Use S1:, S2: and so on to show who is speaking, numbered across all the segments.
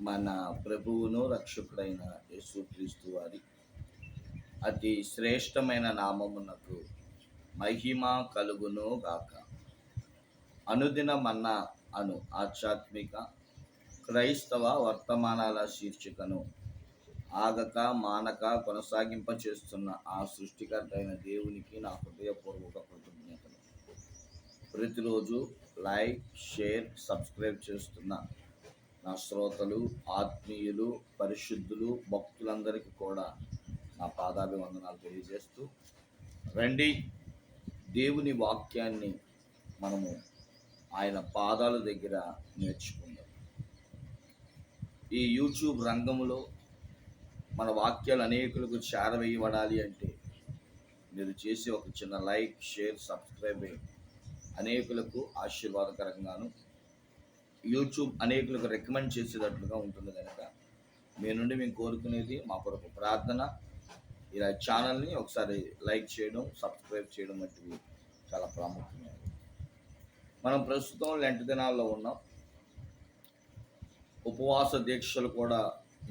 S1: మన ప్రభువును రక్షకుడైన యేసుక్రీస్తు వారి అతి శ్రేష్టమైన నామమునకు మహిమ కలుగును గాక. అనుదిన మన్న అను ఆధ్యాత్మిక క్రైస్తవ వర్తమానాల శీర్షికను ఆగక మానక కొనసాగింప చేస్తున్న ఆ సృష్టికర్త అయిన దేవునికి నా హృదయపూర్వక కృతజ్ఞతలు. ప్రతిరోజు లైక్ షేర్ సబ్స్క్రైబ్ చేస్తున్న నా శ్రోతలు ఆత్మీయులు పరిశుద్ధులు భక్తులందరికీ కూడా నా పాదాభివందనాలు తెలియజేస్తూ రండి. దేవుని వాక్యాన్ని మనము ఆయన పాదాల దగ్గర నేర్చుకుందాం. ఈ యూట్యూబ్ రంగంలో మన వాక్యాలు అనేకులకు చేరవేయబడాలి అంటే మీరు చేసే ఒక చిన్న లైక్ షేర్ సబ్స్క్రైబ్ అనేకులకు ఆశీర్వాదకరంగాను యూట్యూబ్ అనేకులకు రికమెండ్ చేసేటట్లుగా ఉంటుంది కనుక మీ నుండి మేము కోరుకునేది మా కొరకు ప్రార్థన. ఇలా ఛానల్ని ఒకసారి లైక్ చేయడం సబ్స్క్రైబ్ చేయడం వంటివి చాలా ప్రాముఖ్యమైనది మనం ప్రస్తుతం లెంట దినాల్లో ఉన్నాం. ఉపవాస దీక్షలు కూడా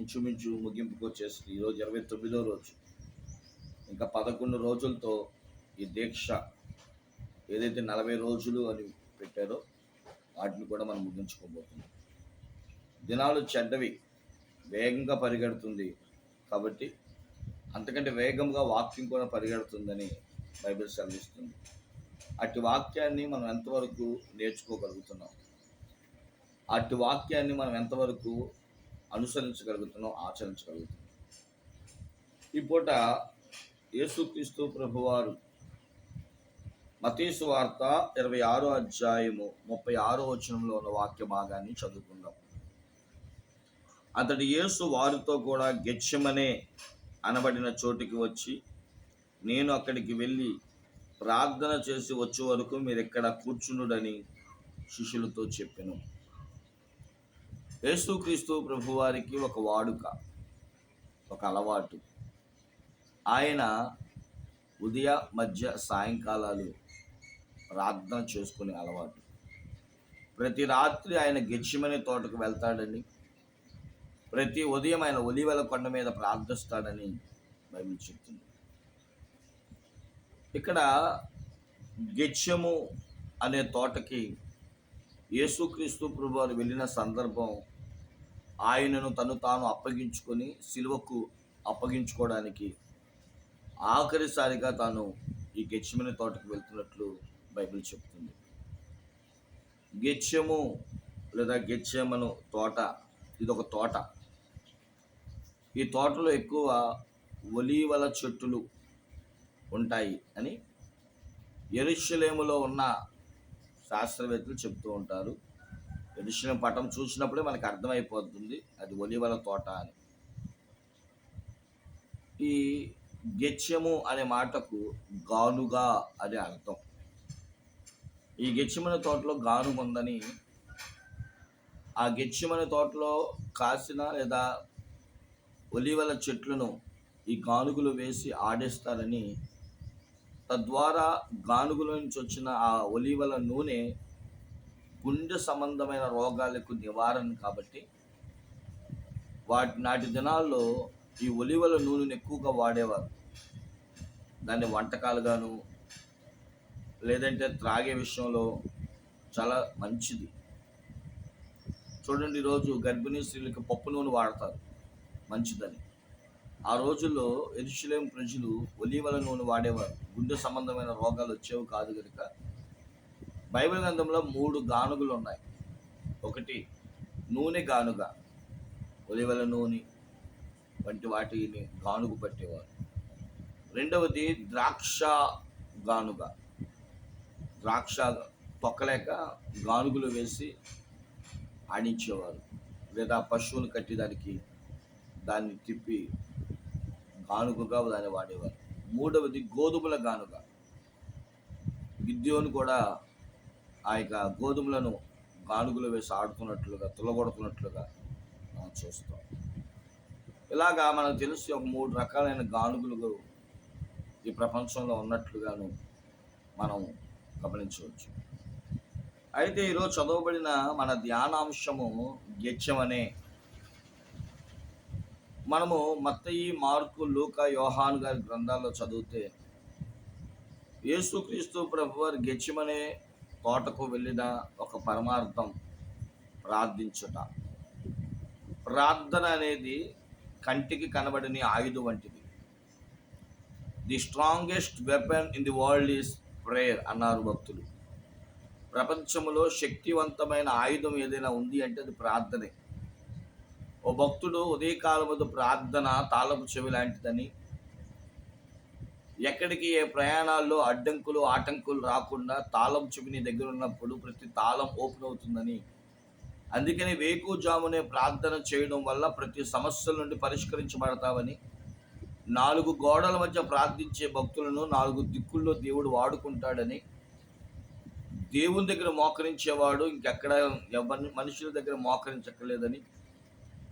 S1: ఇంచుమించు ముగింపుకు వచ్చేసి ఈరోజు ఇరవై తొమ్మిదో రోజు. ఇంకా పదకొండు రోజులతో ఈ దీక్ష ఏదైతే నలభై రోజులు అని పెట్టారో వాటిని కూడా మనం ముగించుకోబోతున్నాం. దినాలు చెడ్డవి వేగంగా పరిగెడుతుంది కాబట్టి అంతకంటే వేగంగా వాక్యం కూడా పరిగెడుతుందని బైబిల్ సెలవిస్తుంది. అట్టి వాక్యాన్ని మనం ఎంతవరకు నేర్చుకోగలుగుతున్నాం? అట్టి వాక్యాన్ని మనం ఎంతవరకు అనుసరించగలుగుతున్నాం ఆచరించగలుగుతున్నాం? ఈ పూట యేసుక్రీస్తు ప్రభువారు మతీసు వార్త ఇరవై ఆరో అధ్యాయము ముప్పై ఆరో వచనంలో ఉన్న వాక్య భాగాన్ని చదువుకుందాం. అతడు యేసు వారితో కూడా గెచ్చమనే అనబడిన చోటికి వచ్చి నేను అక్కడికి వెళ్ళి ప్రార్థన చేసి వచ్చే వరకు మీరు ఎక్కడ కూర్చునుడని శిష్యులతో చెప్పాను. యేసుక్రీస్తు ప్రభువారికి ఒక వాడుక ఒక అలవాటు. ఆయన ఉదయ మధ్య సాయంకాలాలు ప్రార్థన చేసుకునే అలవాటు. ప్రతి రాత్రి ఆయన గెచ్చిమని తోటకు వెళ్తాడని ప్రతి ఉదయం ఆయన ఒలివెల కొండ మీద ప్రార్థిస్తాడని బైబిల్ చెప్తుంది. ఇక్కడ గెచ్చము అనే తోటకి యేసుక్రీస్తు ప్రభువారు వెళ్ళిన సందర్భం ఆయనను తను తాను అప్పగించుకొని సిలువకు అప్పగించుకోవడానికి ఆఖరిసారిగా తాను ఈ గెచ్చిమని తోటకు వెళ్తున్నట్లు బైబిల్ చెప్తుంది. గెచ్చము లేదా గెచ్చమను తోట ఇది ఒక తోట. ఈ తోటలో ఎక్కువ ఒలీవల చెట్టులు ఉంటాయి అని ఎరుషలేములో ఉన్న శాస్త్రవేత్తలు చెప్తూ ఉంటారు. ఎరుషలేం పటం చూసినప్పుడే మనకు అర్థమైపోతుంది అది ఒలివల తోట అని. ఈ గెచ్చము అనే మాటకు గానుగా అనే అర్థం. ఈ గెచ్చిమన తోటలో గాను ఉందని ఆ గెచ్చిమన తోటలో కాసిన లేదా ఒలివల చెట్లను ఈ గానుగులు వేసి ఆడేస్తారని తద్వారా గానుగుల నుంచి వచ్చిన ఆ ఒలివల నూనె గుండె సంబంధమైన రోగాలకు నివారణ కాబట్టి వాటి నాటి దినాల్లో ఈ ఒలివల నూనెను ఎక్కువగా వాడేవారు. దాన్ని వంటకాలుగాను లేదంటే త్రాగే విషయంలో చాలా మంచిది. చూడండి ఈరోజు గర్భిణీ స్త్రీలకు పప్పు నూనె వాడతారు. మంచిదని. ఆ రోజుల్లో ఎరుషులేం ప్రజలు ఒలీవల నూనె వాడేవారు. గుండె సంబంధమైన రోగాలు వచ్చేవి కాదు కనుక బైబిల్ గ్రంథంలో మూడు గానుగులు ఉన్నాయి. ఒకటి నూనె గానుగ. ఒలివల నూనె వంటి వాటిని గానుగు పట్టేవారు. రెండవది ద్రాక్ష గానుగ. ద్రాక్ష తొక్కలేక గానుగులు వేసి ఆడించేవారు. లేదా పశువులు కట్టి దానికి దాన్ని తిప్పి గానుగగా దాన్ని వాడేవారు. మూడవది గోధుమల గానుగ. గిద్యోను కూడా ఆ యొక్క గోధుమలను గానుగులు వేసి ఆడుకున్నట్లుగా తులగొడుతున్నట్లుగా మనం చూస్తాం. ఇలాగా మనకు తెలిసి ఒక మూడు రకాలైన గానుగులు ఈ ప్రపంచంలో ఉన్నట్లుగాను మనం గమనించవచ్చు. అయితే ఈరోజు చదవబడిన మన ధ్యానాంశము గెచ్చమనే. మనము మత్తయి మార్కు లూక యోహాన్ గారి గ్రంథాల్లో చదివితే యేసుక్రీస్తు ప్రభు వారు గెచ్చిమనే తోటకు వెళ్ళిన ఒక పరమార్థం ప్రార్థించుట. ప్రార్థన అనేది కంటికి కనబడని ఆయుధం వంటిది. The strongest weapon in the world is prayer అన్నారు భక్తులు. ప్రపంచంలో శక్తివంతమైన ఆయుధం ఏదైనా ఉంది అంటే అది ప్రార్థనే. ఓ భక్తుడు ఉదయకాలముదు ప్రార్థన తాళపు చెవి లాంటిదని ఎక్కడికి ఏ ప్రయాణాల్లో అడ్డంకులు ఆటంకులు రాకుండా తాళం చెవిని దగ్గర ఉన్నప్పుడు ప్రతి తాళం ఓపెన్ అవుతుందని. అందుకని వేకుజామునే ప్రార్థన చేయడం వల్ల ప్రతి సమస్యల నుండి పరిష్కరించబడతావని నాలుగు గోడల మధ్య ప్రార్థించే భక్తులను నాలుగు దిక్కుల్లో దేవుడు వాడుకుంటాడని దేవుని దగ్గర మోకరించేవాడు ఇంకెక్కడ ఎవరి మనుషుల దగ్గర మోకరించక్కర్లేదని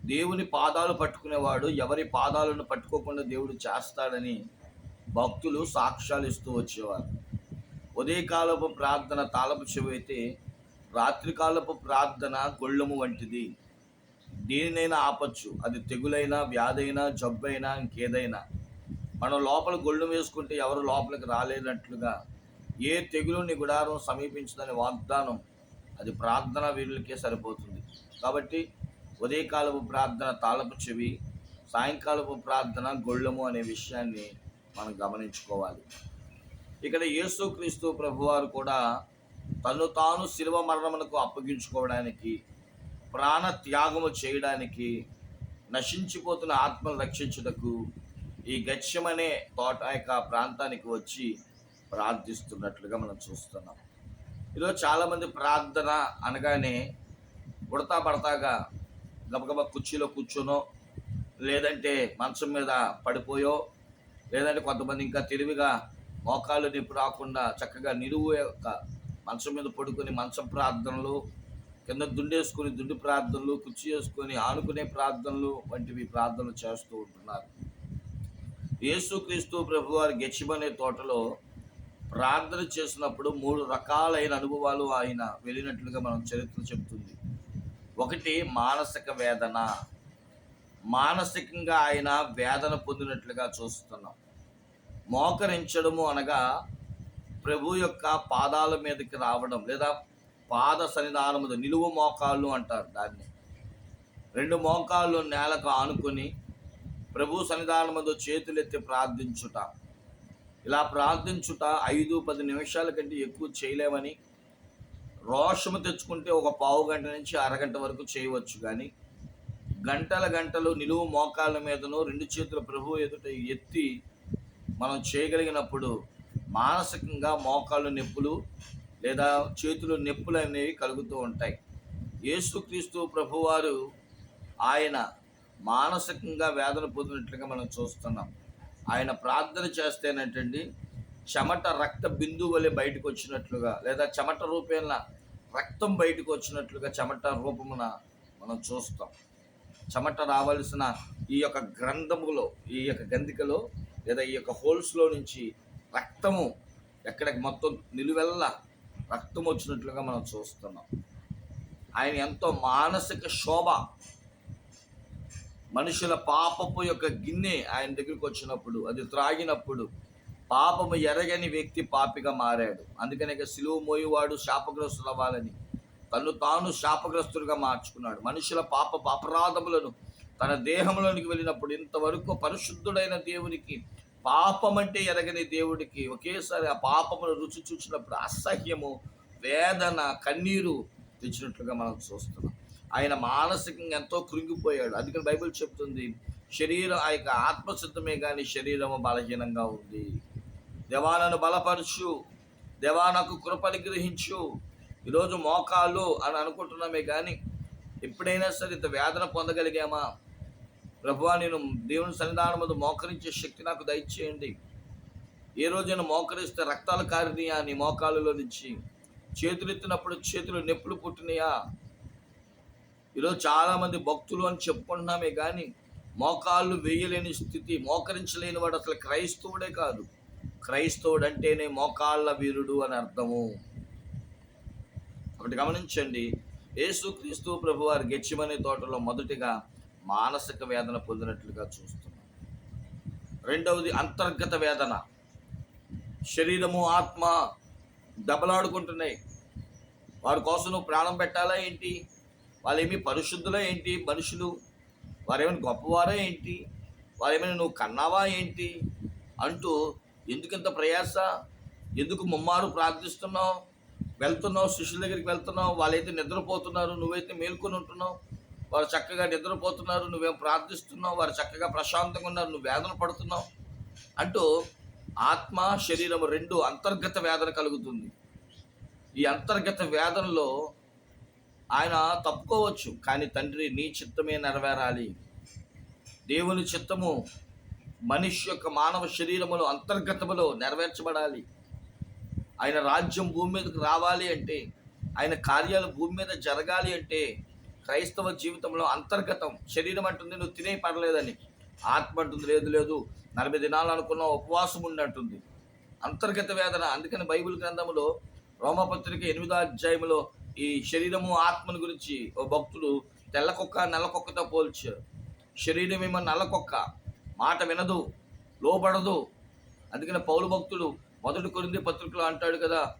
S1: దేవుని పాదాలు పట్టుకునేవాడు ఎవరి పాదాలను పట్టుకోకుండా దేవుడు చేస్తాడని భక్తులు సాక్ష్యాలు ఇస్తూ వచ్చేవారు. ఉదయకాలపు ప్రార్థన తాళపు చెవి అయితే రాత్రికాలపు ప్రార్థన గొళ్ళము వంటిది. దేనినైనా ఆపచ్చు. అది తెగులైనా వ్యాధైనా జబ్బైనా ఇంకేదైనా. మనం లోపల గొళ్ళు వేసుకుంటే ఎవరు లోపలికి రాలేనట్లుగా ఏ తెగులు నీ గుడారం సమీపించదని వాగ్దానం అది ప్రార్థన వీరులకే సరిపోతుంది. కాబట్టి ఉదయకాలపు ప్రార్థన తాళపు చెవి సాయంకాలపు ప్రార్థన గొళ్ళము అనే విషయాన్ని మనం గమనించుకోవాలి. ఇక్కడ యేసుక్రీస్తు ప్రభువారు కూడా తను తాను శిలువ మరణమునకు అప్పగించుకోవడానికి ప్రాణ త్యాగము చేయడానికి నశించిపోతున్న ఆత్మను రక్షించుటకు ఈ గత్యమనే తోట యొక్క ప్రాంతానికి వచ్చి ప్రార్థిస్తున్నట్లుగా మనం చూస్తున్నాం. ఈరోజు చాలామంది ప్రార్థన అనగానే ఉడతా పడతాగా గబగబ కుర్చీలో కూర్చునో లేదంటే మంచం మీద పడిపోయో లేదంటే కొంతమంది ఇంకా తెలివిగా మోకాళ్ళు నొప్పి రాకుండా చక్కగా నిలువు యొక్క మంచం మీద పడుకొని మంచం ప్రార్థనలు కింద దుండేసుకొని దుండి ప్రార్థనలు కుర్చీ వేసుకొని ఆనుకునే ప్రార్థనలు వంటివి ప్రార్థనలు చేస్తూ ఉంటున్నారు. యేసుక్రీస్తు ప్రభువారి గెచ్చిమనే తోటలో ప్రార్థన చేసినప్పుడు మూడు రకాలైన అనుభవాలు ఆయన వెళ్ళినట్లుగా మనం చరిత్ర చెబుతుంది. ఒకటి మానసిక వేదన. మానసికంగా ఆయన వేదన పొందినట్లుగా చూస్తున్నాం. మోకరించడము అనగా ప్రభు యొక్క పాదాల మీదకి రావడం లేదా పాద సన్నిధానము నిలువు మోకాళ్ళు అంటారు దాన్ని. రెండు మోకాళ్ళు నేలకు ఆనుకొని ప్రభు సన్నిధానముందు చేతులెత్తి ప్రార్థించుట. ఇలా ప్రార్థించుట ఐదు పది నిమిషాల కంటే ఎక్కువ చేయలేమని రోషము తెచ్చుకుంటే ఒక పావు గంట నుంచి అరగంట వరకు చేయవచ్చు కానీ గంటల గంటలు నిలువు మోకాళ్ళ మీదను రెండు చేతుల ప్రభు ఎదుట ఎత్తి మనం చేయగలిగినప్పుడు మానసికంగా మోకాళ్ళు నొప్పులు లేదా చేతులు నొప్పులు అనేవి కలుగుతూ ఉంటాయి. యేసుక్రీస్తు ప్రభువారు ఆయన మానసికంగా వేదన పొందినట్లుగా మనం చూస్తున్నాం. ఆయన ప్రార్థన చేస్తేనేటండి చెమట రక్త బిందువు వలె బయటకు వచ్చినట్లుగా లేదా చెమట రూపేణ రక్తం బయటకు వచ్చినట్లుగా చెమట రూపమున మనం చూస్తాం. చెమట రావాల్సిన ఈ యొక్క గ్రంథములో ఈ యొక్క గంధికలో లేదా ఈ యొక్క హోల్స్లో నుంచి రక్తము ఎక్కడికి మొత్తం నిలువెల్ల రక్తం వచ్చినట్లుగా మనం చూస్తున్నాం. ఆయన ఎంతో మానసిక శోభ. మనుషుల పాపపు యొక్క గిన్నె ఆయన దగ్గరికి వచ్చినప్పుడు అది త్రాగినప్పుడు పాపము ఎరగని వ్యక్తి పాపిగా మారాడు. అందుకనే ఇక మోయివాడు శాపగ్రస్తులు అవ్వాలని. తను తాను శాపగ్రస్తుడిగా మార్చుకున్నాడు. మనుషుల పాప అపరాధములను తన దేహంలోనికి వెళ్ళినప్పుడు ఇంతవరకు పరిశుద్ధుడైన దేవునికి పాపం అంటే ఎరగని దేవుడికి ఒకేసారి ఆ పాపమును రుచి చూసినప్పుడు అసహ్యము వేదన కన్నీరు తెచ్చినట్లుగా మనం చూస్తున్నాం. ఆయన మానసికంగా ఎంతో కృంగిపోయాడు. అందుకని బైబిల్ చెప్తుంది శరీరం ఆ యొక్క ఆత్మసిద్ధమే కానీ శరీరము బలహీనంగా ఉంది. దేవాలను బలపరచు దేవా నాకు కృపని గ్రహించు. ఈరోజు మోకాలు అని అనుకుంటున్నామే కానీ ఎప్పుడైనా సరే ఇంత వేదన పొందగలిగామా? ప్రభువా నేను దేవుని సన్నిధానం మీద మోకరించే శక్తి నాకు దయచేయండి. ఏ రోజైనా మోకరిస్తే రక్తాలు కారినాయా నీ మోకాళ్ళలో నుంచి? చేతులు ఎత్తినప్పుడు చేతులు నొప్పులు పుట్టినాయా? ఈరోజు చాలామంది భక్తులు అని చెప్పుకుంటున్నామే కానీ మోకాళ్ళు వేయలేని స్థితి మోకరించలేని వాడు అసలు క్రైస్తవుడే కాదు. క్రైస్తవుడు అంటేనే మోకాళ్ళ వీరుడు అని అర్థము. ఒకటి గమనించండి. యేసుక్రీస్తు ప్రభువారు గెచ్చిమనే తోటలో మొదటిగా మానసిక వేదన పొందినట్లుగా చూస్తున్నాం. రెండవది అంతర్గత వేదన. శరీరము ఆత్మ దెబ్బలాడుకుంటున్నాయి. వారి కోసం నువ్వు ప్రాణం పెట్టాలా ఏంటి? వాళ్ళేమి ఏమి పరిశుద్ధులా ఏంటి? మనుషులు. వారేమైనా గొప్పవారా ఏంటి? వారేమైనా నువ్వు కన్నావా ఏంటి? అంటూ ఎందుకింత ప్రయాస? ఎందుకు ముమ్మారు ప్రార్థిస్తున్నావు? వెళ్తున్నావు శిష్యుల దగ్గరికి వెళ్తున్నావు? వాళ్ళైతే నిద్రపోతున్నారు నువ్వైతే మేల్కొని ఉంటున్నావు? వారు చక్కగా నిద్రపోతున్నారు నువ్వేం ప్రార్థిస్తున్నావు వారు చక్కగా ప్రశాంతంగా ఉన్నారు నువ్వు వేదన పడుతున్నావు అంటూ ఆత్మ శరీరం రెండు అంతర్గత వేదన కలుగుతుంది. ఈ అంతర్గత వేదనలో ఆయన తప్పుకోవచ్చు కానీ తండ్రి నీ చిత్తమే నెరవేరాలి. దేవుని చిత్తము మనిషి యొక్క మానవ శరీరములో అంతర్గతములో నెరవేర్చబడాలి. ఆయన రాజ్యం భూమి మీదకి రావాలి అంటే ఆయన కార్యాలు భూమి మీద జరగాలి అంటే క్రైస్తవ జీవితంలో అంతర్గతం. శరీరం అంటుంది నువ్వు తినే పర్లేదని. ఆత్మ అంటుంది లేదు లేదు. నలభై దినాలు అనుకున్న ఉపవాసం ఉండి అంతర్గత వేదన. అందుకని బైబిల్ గ్రంథంలో రోమపత్రిక ఎనిమిదో అధ్యాయంలో ఈ శరీరము ఆత్మను గురించి ఓ భక్తుడు తెల్లకొక్క నల్లకొక్కతో పోల్చారు. శరీరం ఏమో నల్లకొక్క. మాట వినదు లోబడదు. అందుకని పౌలు భక్తుడు మొదటి కొరింది పత్రికలో అంటాడు కదా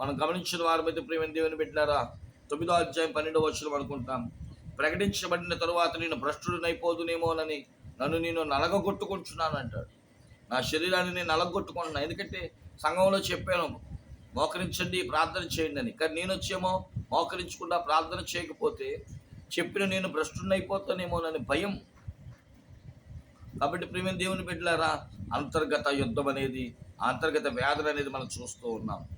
S1: మనం గమనించిన వారి మీద ప్రేమ దేవుని పెట్టినారా తొమ్మిదో అధ్యాయం పన్నెండో వచ్చిన అనుకుంటాం. ప్రకటించబడిన తరువాత నేను భ్రష్టుడినైపోదునేమోనని నన్ను నేను నలగొట్టుకుంటున్నాను అంటాడు. నా శరీరాన్ని నేను నలగొట్టుకుంటున్నాను ఎందుకంటే సంఘంలో చెప్పాను మోకరించండి ప్రార్థన చేయండి అని. కానీ నేను వచ్చేమో మోకరించకుండా ప్రార్థన చేయకపోతే చెప్పిన నేను భ్రష్టుడినైపోతానేమోనని భయం. కాబట్టి ప్రేమ దేవుని బిడ్డలారా అంతర్గత యుద్ధం అనేది అంతర్గత వేదన అనేది మనం చూస్తూ ఉన్నాం.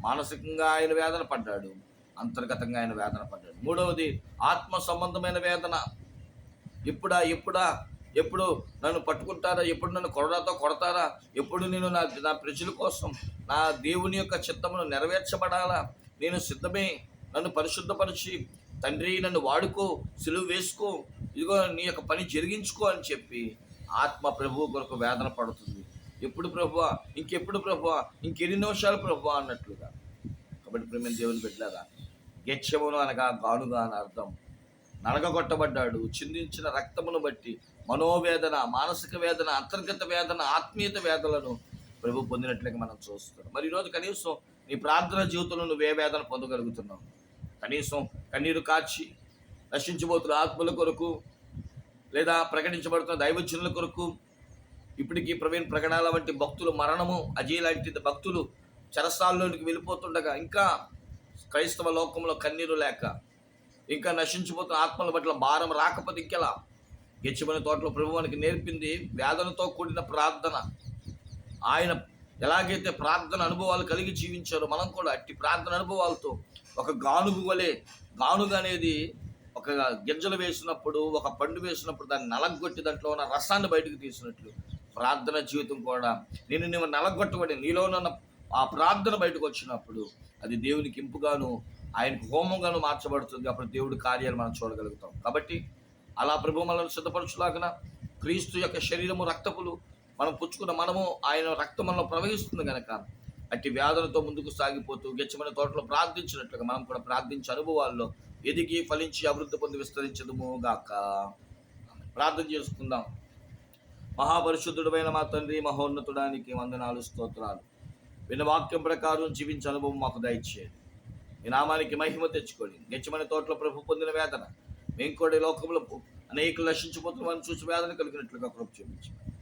S1: మానసికంగా ఆయన వేదన పడ్డాడు. అంతర్గతంగా ఆయన వేదన పడ్డాడు. మూడవది ఆత్మ సంబంధమైన వేదన. ఇప్పుడా ఇప్పుడా ఎప్పుడు నన్ను పట్టుకుంటారా? ఎప్పుడు నన్ను కొరడాతో కొడతారా? ఎప్పుడు నేను నా నా ప్రజల కోసం నా దేవుని యొక్క చిత్తమును నెరవేర్చబడాలా? నేను సిద్ధమే. నన్ను పరిశుద్ధపరిచి తండ్రి నన్ను వాడుకో సెలువు వేసుకో ఇదిగో నీ యొక్క పని జరిగించుకో అని చెప్పి ఆత్మ ప్రభువు కొరకు వేదన పడుతుంది. ఎప్పుడు ప్రభువ? ఇంకెప్పుడు ప్రభువ? ఇంకెన్ని నిమిషాలు ప్రభువ? అన్నట్లుగా. కాబట్టి ప్రేమ దేవుని పెట్టారా గెచ్చమును అనగా గానుగా అని అర్థం. నలగగొట్టబడ్డాడు. చిందించిన రక్తమును బట్టి మనోవేదన మానసిక వేదన అంతర్గత వేదన ఆత్మీయత వేదనలను ప్రభు పొందినట్లుగా మనం చూస్తున్నాం. మరి ఈరోజు కనీసం నీ ప్రార్థన జీవితంలో నువ్వే వేదన పొందగలుగుతున్నావు? కనీసం కన్నీరు కాచి నశించబోతున్న ఆత్మల కొరకు లేదా ప్రకటించబడుతున్న దైవచనుల కొరకు ఇప్పటికీ ప్రవీణ్ ప్రకటనల వంటి భక్తులు మరణము అజయ్ లాంటి భక్తులు చరసాల్లోనికి వెళ్ళిపోతుండగా ఇంకా క్రైస్తవ లోకంలో కన్నీరు లేక ఇంకా నశించిపోతున్న ఆత్మల పట్ల భారం రాకపోతే ఇంకెలా? గెచ్చిమని తోటలో ప్రభు మనకి నేర్పింది వేదనతో కూడిన ప్రార్థన. ఆయన ఎలాగైతే ప్రార్థన అనుభవాలు కలిగి జీవించారో మనం కూడా అట్టి ప్రార్థన అనుభవాలతో ఒక గానుగు వలె గానుగ అనేది ఒక గింజలు వేసినప్పుడు ఒక పండు వేసినప్పుడు దాన్ని నలగొట్టి దాంట్లో ఉన్న రసాన్ని బయటకు తీసినట్లు ప్రార్థన జీవితం కూడా. నేను నువ్వు నలగొట్టబడి నీలో ఉన్న ఆ ప్రార్థన బయటకు వచ్చినప్పుడు అది దేవునికి ఇంపుగాను ఆయనకు హోమంగాను మార్చబడుతుంది. అప్పుడు దేవుడి కార్యాలు మనం చూడగలుగుతాం. కాబట్టి అలా ప్రభు మనల్ని సిద్ధపరచులాగిన క్రీస్తు యొక్క శరీరము రక్తపులు మనం పుచ్చుకున్న మనము ఆయన రక్తం మనలో ప్రవహిస్తుంది కనుక అట్టి వ్యాధులతో ముందుకు సాగిపోతూ గెచ్చమైన తోటలో ప్రార్థించినట్లుగా మనం కూడా ప్రార్థించే అనుభవాల్లో ఎదిగి ఫలించి అభివృద్ధి పొంది విస్తరించదుము గాక. ప్రార్థన చేసుకుందాం. మహాపరిశుద్ధుడమైన మా తండ్రి మహోన్నతుడానికి వందనాలు స్తోత్రాలు. విన్న వాక్యం ప్రకారం జీవించే అనుభవం మాకు దయచేయండి. మీ నామానికి మహిమ తెచ్చుకోండి. గెచ్చమని తోటలో ప్రభు పొందిన వేదన. మేము కూడా ఈ లోకంలో అనేకులు నశించిపోతున్నామని చూసి వేదన కలిగినట్లుగా కృప చూపించండి.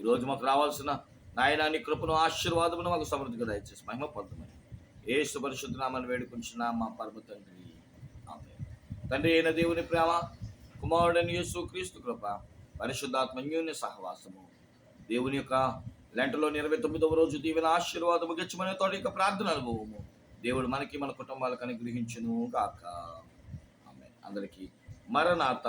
S1: ఈరోజు మాకు రావాల్సిన నాయనాన్ని కృపను ఆశీర్వాదమును మాకు సమృద్ధిగా దయచేసి మహిమ పొందమని ఏ సుపరిశుద్ధ నామాన్ని వేడుకుంటున్నా మా పరమ తండ్రి. ఆమేన్. తండ్రి అయిన దేవుని ప్రేమ కుమారుడని యేసు క్రీస్తు కృప పరిశుద్ధాత్మన్యూన్య సహవాసము. దేవుని యొక్క లెంటలో ఇరవై తొమ్మిదవ రోజు దీవెన ఆశీర్వాదము గెచ్చమనే తోటి యొక్క ప్రార్థన అనుభవము. దేవుడు మనకి మన కుటుంబాలకు అనుగ్రహించును కాక ఆమె అందరికీ మరణాత